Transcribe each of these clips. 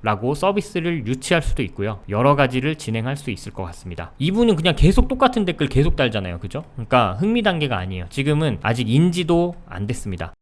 라고 서비스를 유치할 수도 있고요. 여러 가지를 진행할 수 있을 것 같습니다. 이분은 그냥 계속 똑같은 댓글 계속 달잖아요. 그죠? 그러니까 흥미 단계가 아니에요. 지금은 아직 인지도 안 됐습니다.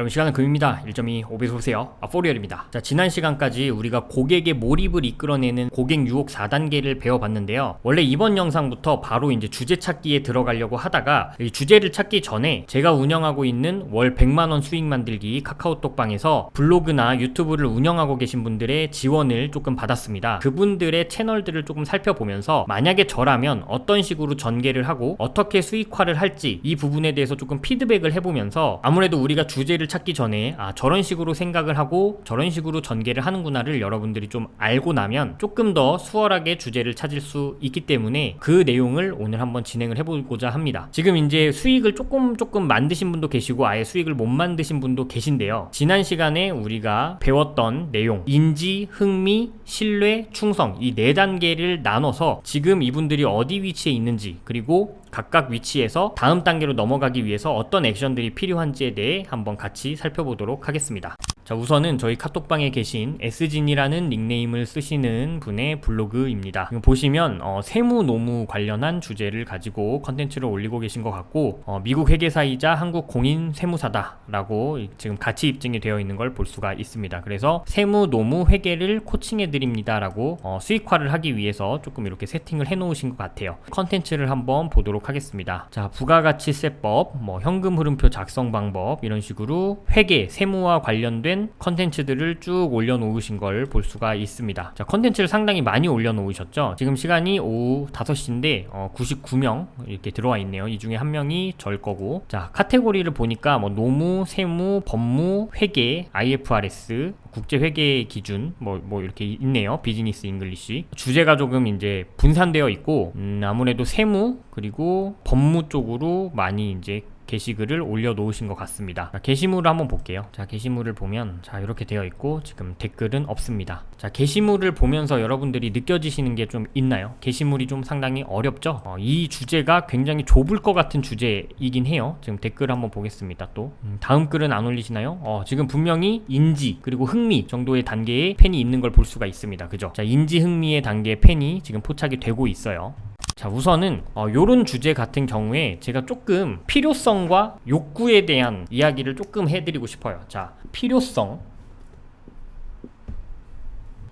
여러분 시간은 금입니다. 1.2 5배속 보세요. 아, 포리얼입니다. 자, 지난 시간까지 우리가 고객의 몰입을 이끌어내는 고객 유혹 4단계를 배워봤는데요. 원래 이번 영상부터 바로 이제 주제 찾기에 들어가려고 하다가 이 주제를 찾기 전에 제가 운영하고 있는 월 100만원 수익 만들기 카카오톡방에서 블로그나 유튜브를 운영하고 계신 분들의 지원을 조금 받았습니다. 그분들의 채널들을 조금 살펴보면서 만약에 저라면 어떤 식으로 전개를 하고 어떻게 수익화를 할지 이 부분에 대해서 조금 피드백을 해보면서 아무래도 우리가 주제를 찾기 전에 아 저런 식으로 생각을 하고 저런 식으로 전개를 하는구나를 여러분들이 좀 알고 나면 조금 더 수월하게 주제를 찾을 수 있기 때문에 그 내용을 오늘 한번 진행을 해보고자 합니다. 지금 이제 수익을 조금 조금 만드신 분도 계시고 아예 수익을 못 만드신 분도 계신데요. 지난 시간에 우리가 배웠던 내용 인지, 흥미, 신뢰, 충성 이 네 단계를 나눠서 지금 이분들이 어디 위치에 있는지 그리고 각각 위치에서 다음 단계로 넘어가기 위해서 어떤 액션들이 필요한지에 대해 한번 같이 살펴보도록 하겠습니다. 자, 우선은 저희 카톡방에 계신 s진이라는 닉네임을 쓰시는 분의 블로그입니다. 보시면 어, 세무 노무 관련한 주제를 가지고 컨텐츠를 올리고 계신 것 같고 어, 미국 회계사이자 한국 공인 세무사다라고 지금 같이 입증이 되어 있는 걸 볼 수가 있습니다. 그래서 세무 노무 회계를 코칭해 드립니다라고 어, 수익화를 하기 위해서 조금 이렇게 세팅을 해 놓으신 것 같아요. 컨텐츠를 한번 보도록 하겠습니다. 자, 부가가치세법, 뭐 현금 흐름표 작성 방법 이런 식으로 회계, 세무와 관련된 컨텐츠들을 쭉 올려놓으신 걸 볼 수가 있습니다. 자, 컨텐츠를 상당히 많이 올려놓으셨죠. 지금 시간이 오후 5시인데 어, 99명 이렇게 들어와 있네요. 이 중에 한 명이 절 거고. 자, 카테고리를 보니까 뭐 노무, 세무, 법무, 회계, IFRS, 국제 회계 기준 뭐 뭐 이렇게 있네요. 비즈니스 잉글리시. 주제가 조금 이제 분산되어 있고 음, 아무래도 세무 그리고 법무 쪽으로 많이 이제 게시글을 올려놓으신 것 같습니다. 자, 게시물을 한번 볼게요. 자, 게시물을 보면 자 이렇게 되어 있고 지금 댓글은 없습니다. 자, 게시물을 보면서 여러분들이 느껴지시는 게 좀 있나요? 게시물이 좀 상당히 어렵죠? 어, 이 주제가 굉장히 좁을 것 같은 주제이긴 해요. 지금 댓글 한번 보겠습니다. 또 음, 다음 글은 안 올리시나요? 어, 지금 분명히 인지 그리고 흥미 정도의 단계에 펜이 있는 걸 볼 수가 있습니다. 그죠? 자, 인지 흥미의 단계에 펜이 지금 포착이 되고 있어요. 자 우선은 어, 요런 주제 같은 경우에 제가 조금 필요성과 욕구에 대한 이야기를 조금 해드리고 싶어요. 자 필요성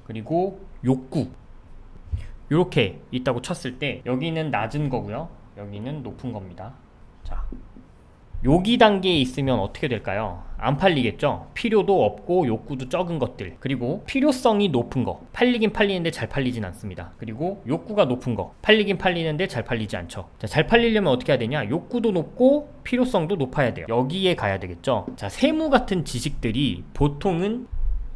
그리고 욕구. 이렇게 있다고 쳤을 때 여기는 낮은 거고요. 여기는 높은 겁니다. 자 여기 단계에 있으면 어떻게 될까요? 안 팔리겠죠? 필요도 없고 욕구도 적은 것들. 그리고 필요성이 높은 거. 팔리긴 팔리는데 잘 팔리진 않습니다. 그리고 욕구가 높은 거. 팔리긴 팔리는데 잘 팔리지 않죠. 자, 잘 팔리려면 어떻게 해야 되냐? 욕구도 높고 필요성도 높아야 돼요. 여기에 가야 되겠죠? 자 세무 같은 지식들이 보통은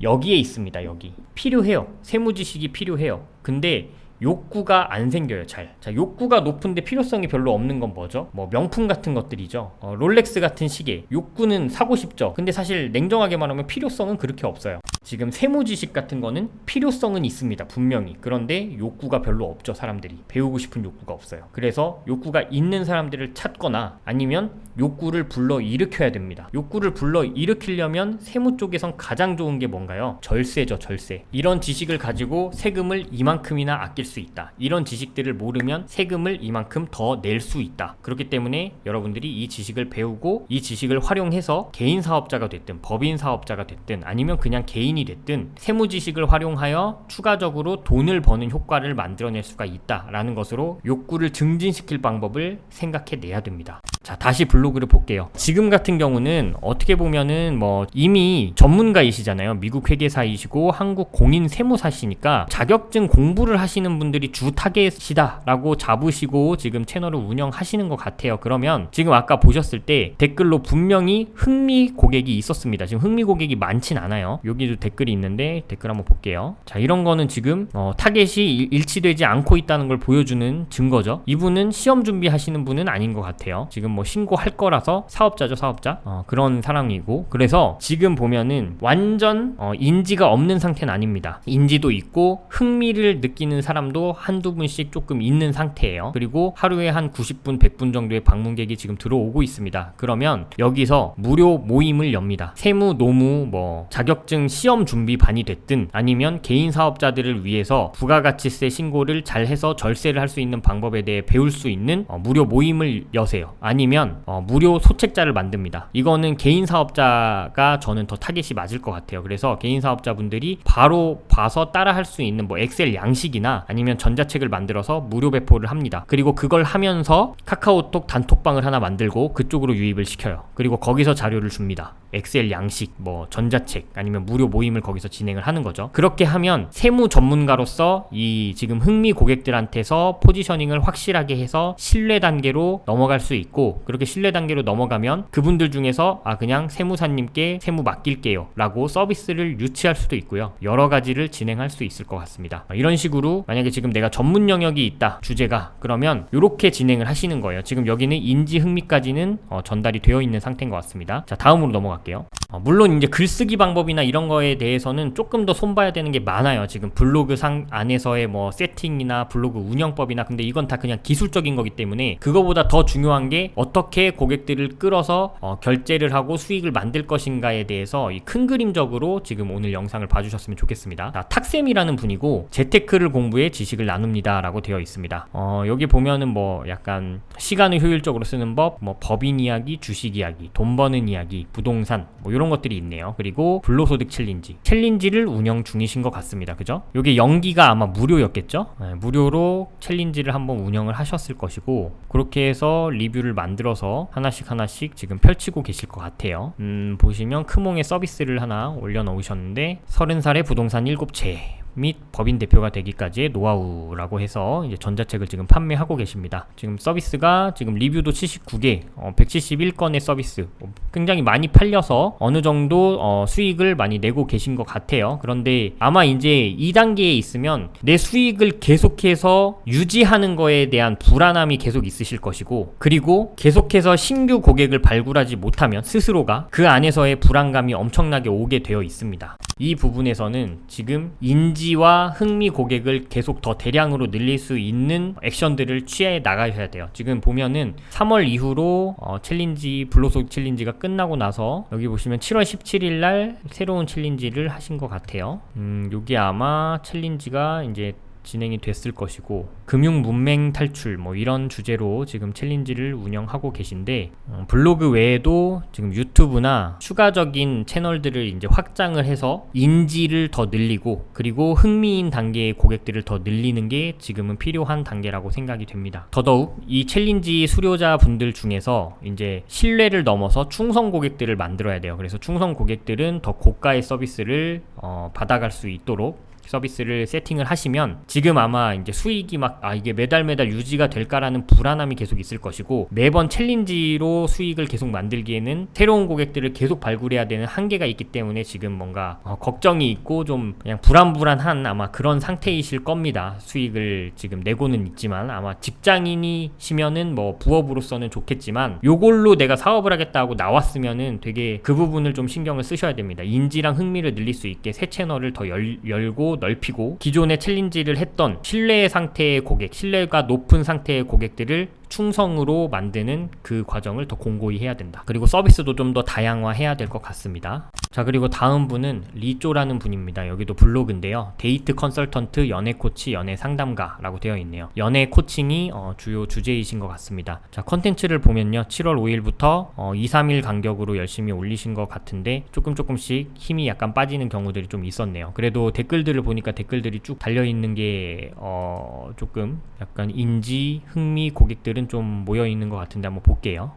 여기에 있습니다 여기. 필요해요. 세무 지식이 필요해요. 근데 욕구가 안 생겨요 잘. 자 욕구가 높은데 필요성이 별로 없는 건 뭐죠? 뭐 명품 같은 것들이죠. 어, 롤렉스 같은 시계. 욕구는 사고 싶죠. 근데 사실 냉정하게 말하면 필요성은 그렇게 없어요. 지금 세무 지식 같은 거는 필요성은 있습니다. 분명히. 그런데 욕구가 별로 없죠, 사람들이. 배우고 싶은 욕구가 없어요. 그래서 욕구가 있는 사람들을 찾거나 아니면 욕구를 불러 일으켜야 됩니다. 욕구를 불러 일으키려면 세무 쪽에선 가장 좋은 게 뭔가요? 절세죠, 절세. 이런 지식을 가지고 세금을 이만큼이나 아낄 수 있다. 이런 지식들을 모르면 세금을 이만큼 더 낼 수 있다. 그렇기 때문에 여러분들이 이 지식을 배우고 이 지식을 활용해서 개인 사업자가 됐든 법인 사업자가 됐든 아니면 그냥 개인이 됐든 세무 지식을 활용하여 추가적으로 돈을 버는 효과를 만들어낼 수가 있다라는 것으로 욕구를 증진시킬 방법을 생각해 내야 됩니다. 자, 다시 블로그를 볼게요. 지금 같은 경우는 어떻게 보면은 뭐 이미 전문가이시잖아요. 미국 회계사이시고 한국 공인 세무사시니까 자격증 공부를 하시는 분들이 주 타겟이다라고 잡으시고 지금 채널을 운영하시는 것 같아요. 그러면 지금 아까 보셨을 때 댓글로 분명히 흥미 고객이 있었습니다. 지금 흥미 고객이 많진 않아요. 여기도 댓글이 있는데 댓글 한번 볼게요. 자, 이런 거는 지금 어, 타겟이 일- 일치되지 않고 있다는 걸 보여주는 증거죠. 이분은 시험 준비하시는 분은 아닌 것 같아요. 지금 뭐 신고할 거라서 사업자죠 사업자. 어, 그런 사람이고. 그래서 지금 보면은 완전 어, 인지가 없는 상태는 아닙니다. 인지도 있고 흥미를 느끼는 사람도 한두 분씩 조금 있는 상태예요. 그리고 하루에 한 90분 100분 정도의 방문객이 지금 들어오고 있습니다. 그러면 여기서 무료 모임을 엽니다. 세무 노무 뭐 자격증 시험 준비반이 됐든 아니면 개인 사업자들을 위해서 부가가치세 신고를 잘 해서 절세를 할 수 있는 방법에 대해 배울 수 있는 어, 무료 모임을 여세요. 아니 면 어, 무료 소책자를 만듭니다. 이거는 개인 사업자가 저는 더 타겟이 맞을 것 같아요. 그래서 개인 사업자분들이 바로 봐서 따라 할 수 있는 뭐 엑셀 양식이나 아니면 전자책을 만들어서 무료 배포를 합니다. 그리고 그걸 하면서 카카오톡 단톡방을 하나 만들고 그쪽으로 유입을 시켜요. 그리고 거기서 자료를 줍니다. 엑셀 양식, 뭐 전자책 아니면 무료 모임을 거기서 진행을 하는 거죠. 그렇게 하면 세무 전문가로서 이 지금 흥미 고객들한테서 포지셔닝을 확실하게 해서 신뢰 단계로 넘어갈 수 있고 그렇게 신뢰 단계로 넘어가면 그분들 중에서 아 그냥 세무사님께 세무 맡길게요라고 서비스를 유치할 수도 있고요. 여러 가지를 진행할 수 있을 것 같습니다. 이런 식으로 만약에 지금 내가 전문 영역이 있다 주제가 그러면 이렇게 진행을 하시는 거예요. 지금 여기는 인지 흥미까지는 어, 전달이 되어 있는 상태인 것 같습니다. 자 다음으로 넘어갈게요. 어, 물론 이제 글쓰기 방법이나 이런 거에 대해서는 조금 더 손봐야 되는 게 많아요. 지금 블로그 상 안에서의 뭐 세팅이나 블로그 운영법이나 근데 이건 다 그냥 기술적인 거기 때문에 그거보다 더 중요한 게 어떻게 고객들을 끌어서 어, 결제를 하고 수익을 만들 것인가에 대해서 이 큰 그림적으로 지금 오늘 영상을 봐주셨으면 좋겠습니다. 자, 탁쌤이라는 분이고 재테크를 공부해 지식을 나눕니다라고 되어 있습니다. 어, 여기 보면은 뭐 약간 시간을 효율적으로 쓰는 법, 뭐 법인 이야기, 주식 이야기, 돈 버는 이야기, 부동산 뭐 이런 것들이 있네요. 그리고 불로소득 챌린지, 챌린지를 운영 중이신 것 같습니다. 그죠? 이게 연기가 아마 무료였겠죠? 네, 무료로 챌린지를 한번 운영을 하셨을 것이고 그렇게 해서 리뷰를 만들어서 하나씩 하나씩 지금 펼치고 계실 것 같아요. 음, 보시면 크몽의 서비스를 하나 올려놓으셨는데 30살의 부동산 7채 및 법인 대표가 되기까지의 노하우라고 해서 이제 전자책을 지금 판매하고 계십니다. 지금 서비스가 지금 리뷰도 79개, 어, 171건의 서비스 어, 굉장히 많이 팔려서 어느 정도 어, 수익을 많이 내고 계신 것 같아요. 그런데 아마 이제 2단계에 있으면 내 수익을 계속해서 유지하는 거에 대한 불안함이 계속 있으실 것이고 그리고 계속해서 신규 고객을 발굴하지 못하면 스스로가 그 안에서의 불안감이 엄청나게 오게 되어 있습니다. 이 부분에서는 지금 인 지와 흥미 고객을 계속 더 대량으로 늘릴 수 있는 액션들을 취해 나가셔야 돼요. 지금 보면은 3월 이후로 어, 챌린지 블로속 챌린지가 끝나고 나서 여기 보시면 7월 17일 날 새로운 챌린지를 하신 것 같아요. 음, 여기 아마 챌린지가 이제 진행이 됐을 것이고 금융 문맹 탈출 뭐 이런 주제로 지금 챌린지를 운영하고 계신데 어, 블로그 외에도 지금 유튜브나 추가적인 채널들을 이제 확장을 해서 인지를 더 늘리고 그리고 흥미인 단계의 고객들을 더 늘리는 게 지금은 필요한 단계라고 생각이 됩니다. 더더욱 이 챌린지 수료자 분들 중에서 이제 신뢰를 넘어서 충성 고객들을 만들어야 돼요. 그래서 충성 고객들은 더 고가의 서비스를 어, 받아갈 수 있도록 서비스를 세팅을 하시면 지금 아마 이제 수익이 막 아 이게 매달 매달 유지가 될까라는 불안함이 계속 있을 것이고 매번 챌린지로 수익을 계속 만들기에는 새로운 고객들을 계속 발굴해야 되는 한계가 있기 때문에 지금 뭔가 어, 걱정이 있고 좀 그냥 불안불안한 아마 그런 상태이실 겁니다. 수익을 지금 내고는 있지만 아마 직장인이시면은 뭐 부업으로서는 좋겠지만 요걸로 내가 사업을 하겠다 하고 나왔으면은 되게 그 부분을 좀 신경을 쓰셔야 됩니다. 인지랑 흥미를 늘릴 수 있게 새 채널을 더 열, 열고 넓히고 기존의 챌린지를 했던 신뢰 상태의 고객, 신뢰가 높은 상태의 고객들을 충성으로 만드는 그 과정을 더 공고히 해야 된다. 그리고 서비스도 좀 더 다양화해야 될 것 같습니다. 자 그리고 다음 분은 리쪼라는 분입니다. 여기도 블로그인데요. 데이트 컨설턴트, 연애 코치, 연애 상담가라고 되어 있네요. 연애 코칭이 어, 주요 주제이신 것 같습니다. 자 컨텐츠를 보면요. 7월 5일부터 어, 2, 3일 간격으로 열심히 올리신 것 같은데 조금 조금씩 힘이 약간 빠지는 경우들이 좀 있었네요. 그래도 댓글들을 보니까 댓글들이 쭉 달려 있는 게 어, 조금 약간 인지, 흥미 고객들은 좀 모여 있는 것 같은데 한번 볼게요.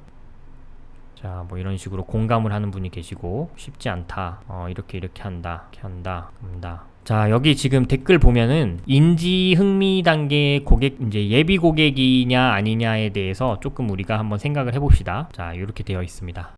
자, 뭐 이런 식으로 공감을 하는 분이 계시고 쉽지 않다. 어, 이렇게 이렇게 한다. 이렇게 한다. 한다. 자, 여기 지금 댓글 보면은 인지 흥미 단계 고객 이제 예비 고객이냐 아니냐에 대해서 조금 우리가 한번 생각을 해 봅시다. 자, 이렇게 되어 있습니다.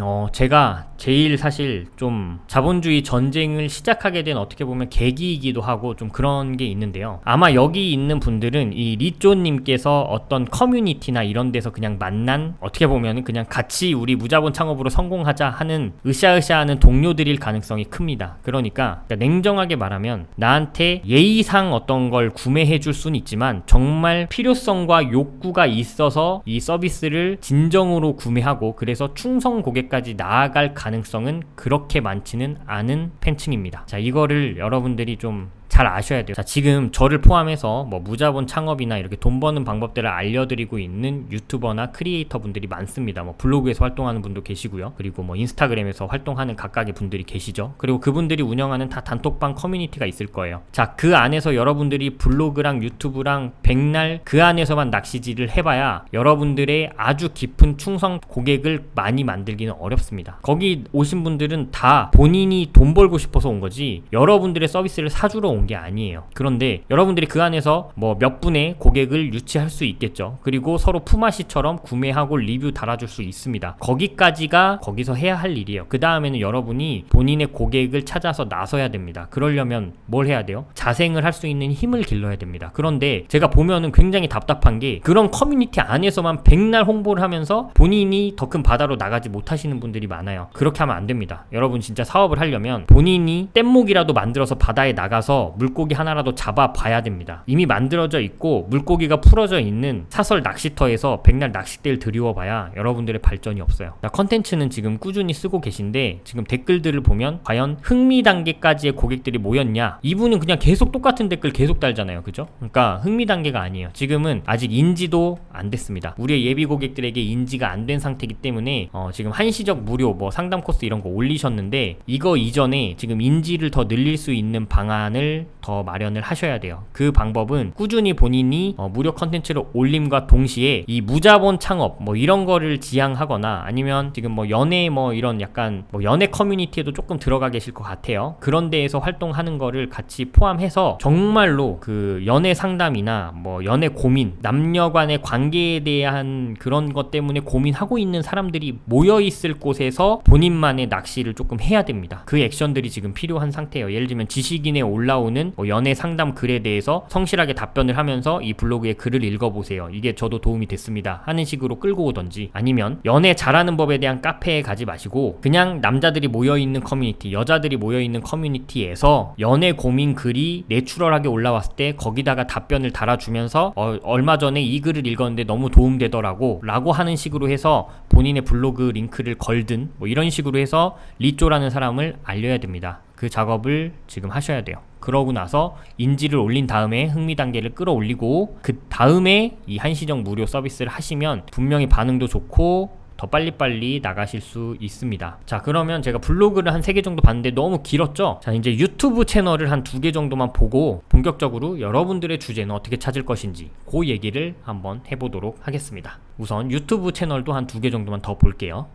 어, 제가 제일 사실 좀 자본주의 전쟁을 시작하게 된 어떻게 보면 계기이기도 하고 좀 그런 게 있는데요. 아마 여기 있는 분들은 이 리쪼님께서 어떤 커뮤니티나 이런 데서 그냥 만난 어떻게 보면 그냥 같이 우리 무자본 창업으로 성공하자 하는 으쌰으쌰하는 동료들일 가능성이 큽니다. 그러니까 냉정하게 말하면 나한테 예의상 어떤 걸 구매해 줄 수는 있지만 정말 필요성과 욕구가 있어서 이 서비스를 진정으로 구매하고 그래서 충성 고 객까지 나아갈 가능성은 그렇게 많지는 않은 팬층입니다. 자, 이거를 여러분들이 좀 잘 아셔야 돼요. 자, 지금 저를 포함해서 뭐 무자본 창업이나 이렇게 돈 버는 방법들을 알려드리고 있는 유튜버나 크리에이터 분들이 많습니다. 뭐 블로그에서 활동하는 분도 계시고요. 그리고 뭐 인스타그램에서 활동하는 각각의 분들이 계시죠. 그리고 그분들이 운영하는 다 단톡방 커뮤니티가 있을 거예요. 자, 그 안에서 여러분들이 블로그랑 유튜브랑 백날 그 안에서만 낚시질을 해봐야 여러분들의 아주 깊은 충성 고객을 많이 만들기는 어렵습니다. 거기 오신 분들은 다 본인이 돈 벌고 싶어서 온 거지 여러분들의 서비스를 사주러 온게 아니에요. 그런데 여러분들이 그 안에서 뭐 몇 분의 고객을 유치할 수 있겠죠. 그리고 서로 품앗이처럼 구매하고 리뷰 달아줄 수 있습니다. 거기까지가 거기서 해야 할 일이에요. 그 다음에는 여러분이 본인의 고객을 찾아서 나서야 됩니다. 그러려면 뭘 해야 돼요? 자생을 할 수 있는 힘을 길러야 됩니다. 그런데 제가 보면은 굉장히 답답한 게 그런 커뮤니티 안에서만 백날 홍보를 하면서 본인이 더 큰 바다로 나가지 못하시는 분들이 많아요. 그렇게 하면 안 됩니다. 여러분 진짜 사업을 하려면 본인이 뗏목이라도 만들어서 바다에 나가서 물고기 하나라도 잡아 봐야 됩니다. 이미 만들어져 있고 물고기가 풀어져 있는 사설 낚시터에서 백날 낚싯대를 들이워 봐야 여러분들의 발전이 없어요. 자, 컨텐츠는 지금 꾸준히 쓰고 계신데 지금 댓글들을 보면 과연 흥미 단계까지의 고객들이 모였냐? 이분은 그냥 계속 똑같은 댓글 계속 달잖아요. 그죠? 그러니까 흥미 단계가 아니에요. 지금은 아직 인지도 안 됐습니다. 우리의 예비 고객들에게 인지가 안 된 상태이기 때문에 어, 지금 한시적 무료 뭐 상담 코스 이런 거 올리셨는데 이거 이전에 지금 인지를 더 늘릴 수 있는 방안을 더 마련을 하셔야 돼요. 그 방법은 꾸준히 본인이 어, 무료 컨텐츠를 올림과 동시에 이 무자본 창업 뭐 이런 거를 지향하거나 아니면 지금 뭐 연애 뭐 이런 약간 뭐 연애 커뮤니티에도 조금 들어가 계실 것 같아요. 그런 데에서 활동하는 거를 같이 포함해서 정말로 그 연애 상담이나 뭐 연애 고민, 남녀 간의 관계에 대한 그런 것 때문에 고민하고 있는 사람들이 모여 있을 곳에서 본인만의 낚시를 조금 해야 됩니다. 그 액션들이 지금 필요한 상태예요. 예를 들면 지식인에 올라 오는 뭐 연애 상담 글에 대해서 성실하게 답변을 하면서 이 블로그에 글을 읽어보세요. 이게 저도 도움이 됐습니다. 하는 식으로 끌고 오던지 아니면 연애 잘하는 법에 대한 카페에 가지 마시고 그냥 남자들이 모여 있는 커뮤니티, 여자들이 모여 있는 커뮤니티에서 연애 고민 글이 내추럴하게 올라왔을 때 거기다가 답변을 달아주면서 어, 얼마 전에 이 글을 읽었는데 너무 도움되더라고 라고 하는 식으로 해서 본인의 블로그 링크를 걸든 뭐 이런 식으로 해서 리쪼라는 사람을 알려야 됩니다. 그 작업을 지금 하셔야 돼요. 그러고 나서 인지를 올린 다음에 흥미 단계를 끌어올리고 그 다음에 이 한시적 무료 서비스를 하시면 분명히 반응도 좋고 더 빨리빨리 나가실 수 있습니다. 자, 그러면 제가 블로그를 한 3개 정도 봤는데 너무 길었죠? 자, 이제 유튜브 채널을 한 2개 정도만 보고 본격적으로 여러분들의 주제는 어떻게 찾을 것인지 그 얘기를 한번 해보도록 하겠습니다. 우선 유튜브 채널도 한 2개 정도만 더 볼게요.